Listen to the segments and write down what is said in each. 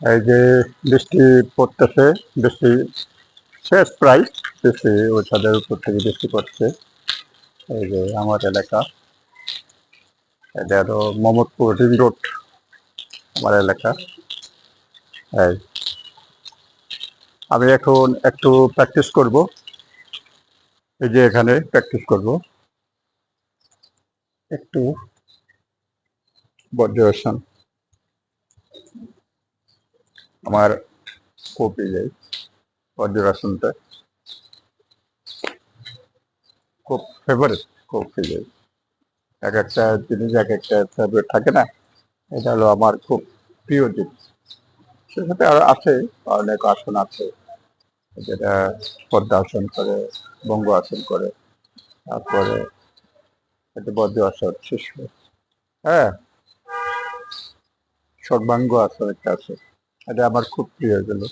এই যে বৃষ্টি পড়তেছে, বৃষ্টি শেষ প্রায়, বৃষ্টি ওই ছাদের উপর থেকে বৃষ্টি পড়ছে। এই যে আমার এলাকা, এটা হলো মোহাম্মদপুর রিং রোড, আমার এলাকা। এই, আমি এখন একটু প্র্যাকটিস করব। এই যে এখানে প্র্যাকটিস করব। একটু বজ্রাসন আমার খুব ইয়ে বজ্রাসনটা খুব ফেভারিট খুব ইয়ে এক একটা জিনিস, এক একটা ফেভারিট থাকে না, এটা হলো আমার খুব প্রিয় জিনিস। সেক্ষেত্রে আর আছে, অনেক আসন আছে, যেটা পদ্মাসন করে, বঙ্গ আসন করে, তারপরে বজ্র আসন শিশু হ্যাঁ সর্বাঙ্গ আসন একটা আছে। এটা আমার খুব প্রিয় এগুলো।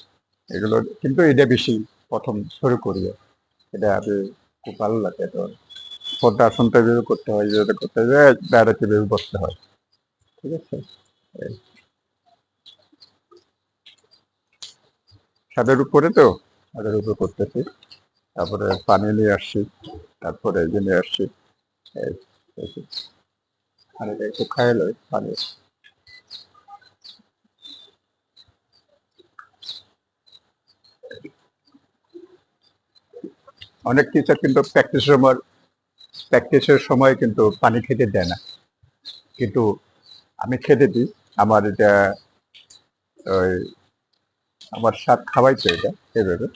এগুলো কিন্তু এটা বেশি প্রথম শুরু করি এটা আমি খুব ভালো লাগে এটা। পদ্মাসনটা এভাবে করতে হয় যেটা করতে হয় দাঁড়াতে এভাবে বসতে হয়। ঠিক আছে। ছাদের উপরে তো? ছাদের উপরে করতেছি। তারপরে পানি নিয়ে আসছি। তারপরে এই যে নিয়ে আসছি। যে। পানিটা একটু পানি। অনেক টিচার কিন্তু প্র্যাকটিসের সময় প্র্যাকটিসের সময় কিন্তু পানি খেতে দেয় না। কিন্তু আমি খেতে দিই, আমার এটা, ওই আমার স্বাদ খাওয়াইতো এটা, এভাবে।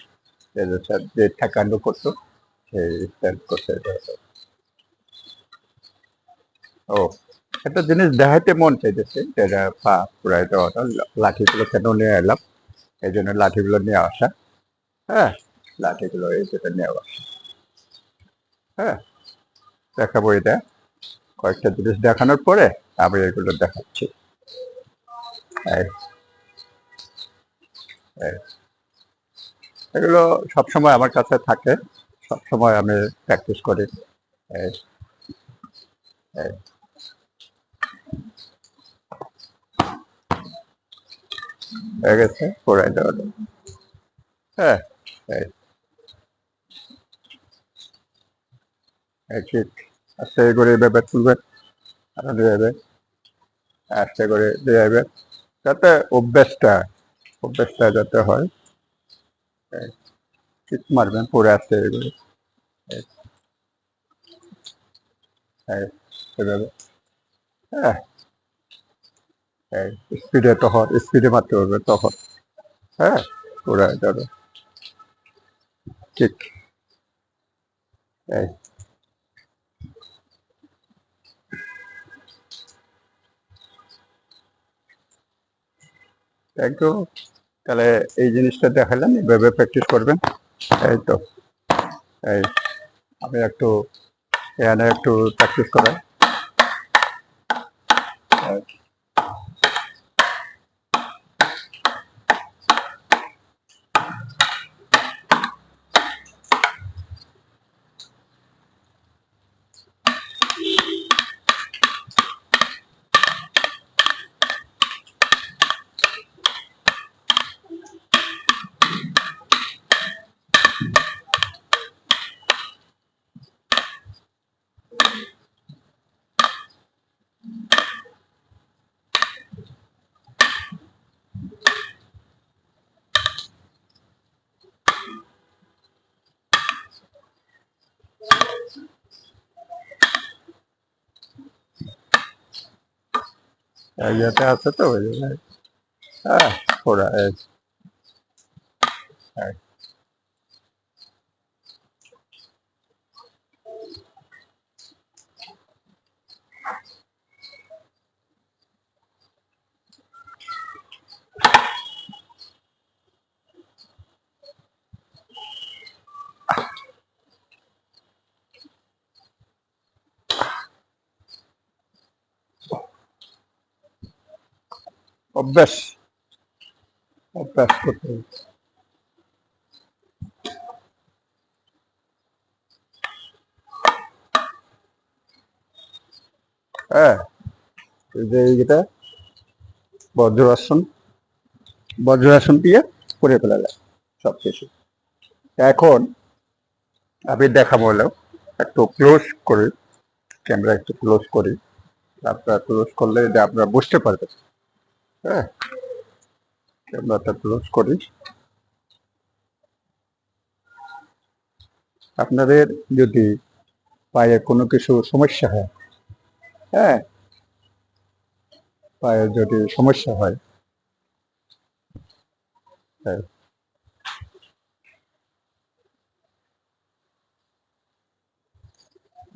স্যার যে ঠেকান্ড করতো সেই করতো এটা। ও, একটা জিনিস দেখাইতে মন চাইতেছে যেটা পা পুরা এটা লাঠিগুলো কেন নিয়ে এলাম? এই জন্য লাঠিগুলো নিয়ে আসা। হ্যাঁ লাঠিগুলো এই নিয়ে আসা হ্যাঁ দেখাবো এটা। কয়েকটা জিনিস দেখানোর পরে আমি এগুলো দেখাচ্ছি। এগুলো সবসময় আমার কাছে থাকে, সবসময় আমি প্র্যাকটিস করি। হয়ে গেছে হ্যাঁ এই। ঠিক আস্তে করে দিয়ে আস্তে করে দিয়ে যাতে যাতে হয় ঠিক মারবেন এই, এই, এভাবে। হ্যাঁ স্পিডে তখন স্পিডে মারতে হবে তখন হ্যাঁ পুরা যাবে। ঠিক। এই। ইউ তাহলে এই জিনিসটা দেখালাম এইভাবে প্র্যাকটিস করবেন। এই তো, এই, আমি একটু এখানে একটু প্র্যাকটিস করাই এই। এই ইয়েতে আছে তো ওই জন্য হ্যাঁ ওরা এই অভ্যাস। অভ্যাস করতে হবে। হ্যাঁ এই যে এইটা বজ্রাসন বজ্রাসন দিয়ে করে ফেলালাম সব কিছু এখন আমি দেখাবো হলো একটু ক্লোজ করি ক্যামেরা একটু ক্লোজ করি, আপনারা ক্লোজ করলে এটা আপনারা বুঝতে পারবেন। হ্যাঁ। আপনাদের যদি পায়ে কোনো কিছু সমস্যা হয় হ্যাঁ পায়ে যদি সমস্যা হয় হ্যাঁ।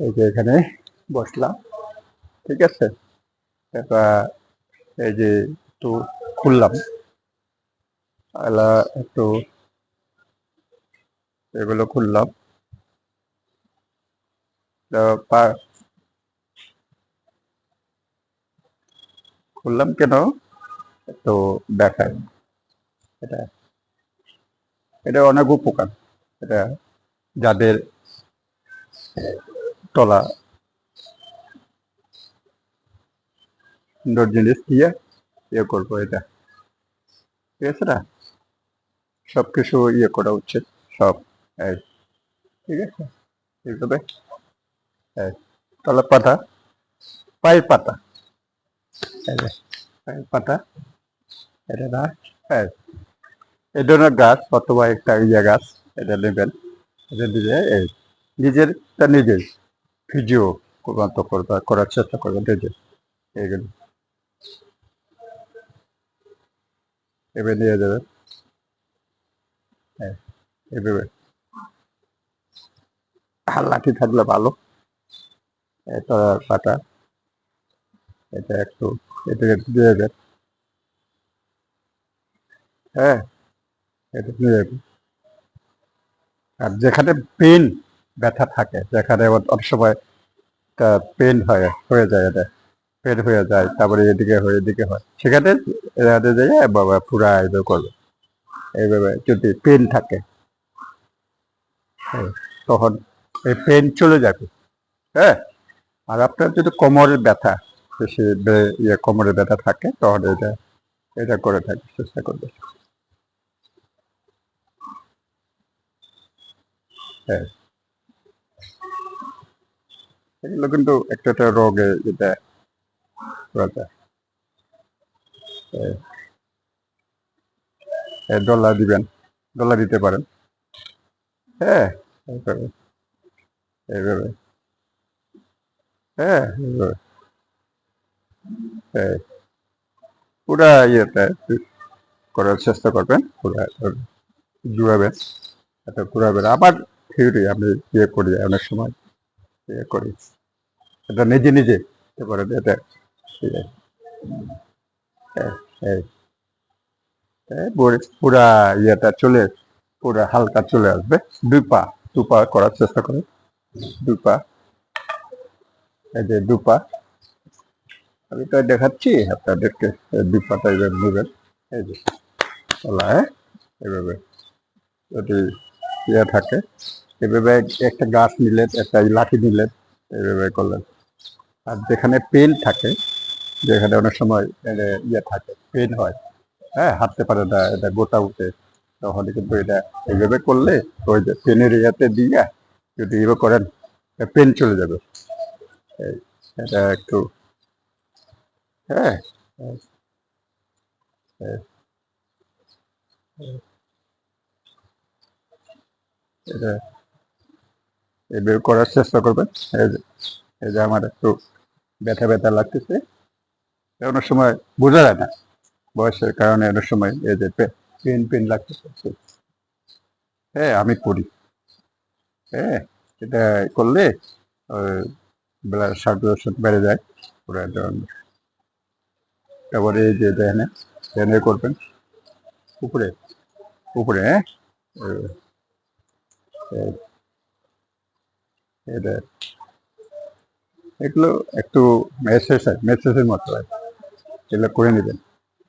এই যে এখানে বসলাম, ঠিক আছে? এবার এই যে একটু খুললাম। এলা একটু এগুলো খুললাম। খুললাম কেন? একটু দেখায় এটা এটা অনেক উপকার। এটা যাদের তলা সুন্দর জিনিস দিয়ে ইয়ে করব, এটা। ঠিক আছে না? সব কিছু ইয়ে করা উচিত, সব, এই। ঠিক আছে? এইভাবে, এই। তলা পাতা পায়ের পাতা। পায়ের পাতা, এটা না হ্যাঁ এই ধরনের গাছ অথবা একটা ইয়ে গাছ, এটা নেবেন। এটা দিয়ে, এই নিজেরটা নিজের মত করবা, করার চেষ্টা করবেন নিজে। এইগুলো। এবার নিয়ে যাবেন হ্যাঁ এভাবে লাঠি থাকলে ভালো। এটা পাতা এটা একটু দিয়ে দেন হ্যাঁ এটা দিয়ে দেবেন আর যেখানে পেন ব্যথা থাকে, যেখানে অনেক সময় পেন হয়, হয়ে যায় এটা। পেন হয়ে যায় তারপরে এদিকে হয় এদিকে হয়। সেখানে এখানে যাই বাবা পুরা এইভাবে করবে। এইভাবে যদি পেন থাকে হ্যাঁ, তখন এই পেন চলে যাবে। হ্যাঁ আর আপনার যদি কোমরের ব্যথা বেশি ইয়ে কোমরের ব্যথা থাকে তখন এটা এটা করে থাকে চেষ্টা করবে। হ্যাঁ। এগুলো কিন্তু একটা একটা রোগে যেটা করা যায় এই- এই ডলা দিবেন। ডলা দিতে পারেন। হ্যাঁ এইভাবে। এইভাবে। হ্যাঁ এইভাবে। এই পুরা ইয়েটা করার চেষ্টা করবেন। পুরা ঘুরাবেন। এটা ঘুরাবেন। আবার থিওরি আমি ইয়ে করি অনেক সময়। ইয়ে করি। এটা নিজে নিজে। এবারে এটা এই, এই এই পুর- ইয়েটা চলে পুরা হালকা চলে আসবে। দুই পা দু পা করার চেষ্টা করে। দুই পা। এই যে দু পা। আমি তো দেখাচ্ছি আপনাদেরকে দুই পাটা এবার নেবেন। এই যে চলা হ্যাঁ এভাবে যদি ইয়ে থাকে এভাবে একটা গাছ নিলেন একটা লাঠি নিলেন এইভাবে করলেন। আর যেখানে পেন থাকে যেখানে অনেক সময় ইয়ে থাকে পেন হয়। হ্যাঁ হাঁটতে পারে না, এটা গোটা উঠে। তাহলে কিন্তু এটা এইভাবে করলে ওই যে পেনের ইয়াতে দিয়ে যদি এভাবে করেন পেন চলে যাবে। এটা একটু হ্যাঁ হ্যাঁ। এটা, এইভাবে করার চেষ্টা করবেন। এই যে আমার একটু ব্যথা ব্যথা লাগতেছে। অনেক সময় বোঝা যায় না বয়সের কারণে অনেক সময় এই যে পেন পেন লাগতেছে হ্যাঁ আমি করি হ্যাঁ এটা করলে ব্লাড সার্কুলেশন বেড়ে যায়, পুরো তারপরে এই যে দেখেন এখানে করবেন, উপরে উপরে হ্যাঁ এগুলো একটু মেসেজ মেসেজের মতো হয়। এগুলো করে নেবেন।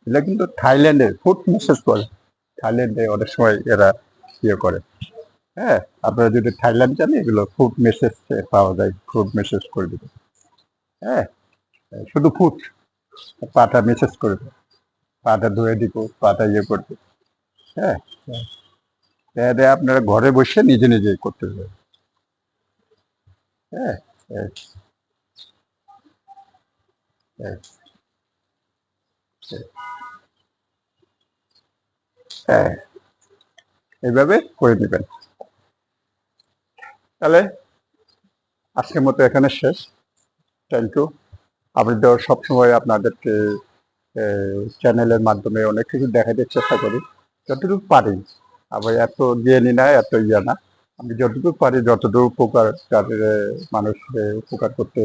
এগুলো কিন্তু থাইল্যান্ডের ফুড মেসেজ করে। থাইল্যান্ডে অনেক সময় এরা ইয়ে করে। হ্যাঁ আপনারা যদি থাইল্যান্ড জানেন এগুলো ফুড মেসেজ পাওয়া যায়। ফুড মেসেজ করে দেবে। হ্যাঁ শুধু ফুড পাটা মেসেজ করে দেবে। পাটা ধুয়ে দিব, পাটা ইয়ে করবে হ্যাঁ হ্যাঁ। আপনারা ঘরে বসে নিজে নিজে করতে হবে। হ্যাঁ হ্যাঁ। হ্যাঁ। হ্যাঁ। এইভাবে করে নেবেন তাহলে আজকের মতো এখানে শেষ। থ্যাংক ইউ তো সবসময় আপনাদেরকে চ্যানেলের মাধ্যমে অনেক কিছু দেখাতে চেষ্টা করি। যতটুকু পারি। আবার এত জ্ঞানী না, এত ইয়া না। আমি যতটুকু পারি, যতটুকু উপকার মানুষকে উপকার করতে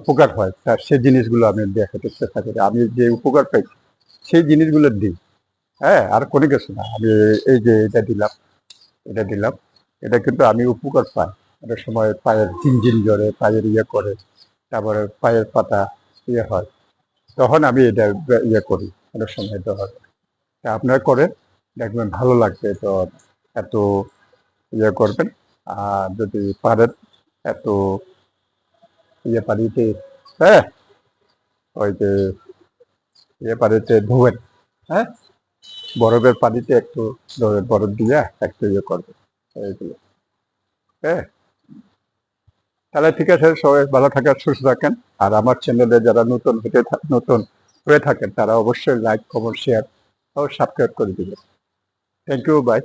উপকার হয় তার সেই জিনিসগুলো আমি দেখাতে চেষ্টা করি। আমি যে উপকার পাই সেই জিনিসগুলো দিই। হ্যাঁ আর কোনো কিছু না। আমি এই যে এটা দিলাম এটা দিলাম, এটা কিন্তু আমি উপকার পাই। অনেক সময় পায়ের ঝিনঝিন জ্বরে, পায়ের ইয়ে করে, তারপরে পায়ের পাতা ইয়ে হয়। তখন আমি এটা ইয়ে করি, অনেক সময় এটা হয়। তা আপনারা করেন, দেখবেন ভালো লাগবে তো এত ইয়ে করবেন। আর যদি পারেন, এত ইয়ে হ্যাঁ ওই যে ইয়ে পানিতে ধোবেন হ্যাঁ বরফের পানিতে একটু ধরে বরফ দিয়ে একটু ইয়ে করবেন এইগুলো হ্যাঁ তাহলে ঠিক আছে, সবাই ভালো থাকেন, সুস্থ থাকেন। আর আমার চ্যানেলে যারা নতুন হতে নতুন হয়ে থাকেন, তারা অবশ্যই লাইক কমেন্ট শেয়ার ও সাবস্ক্রাইব করে দিবেন। Thank you by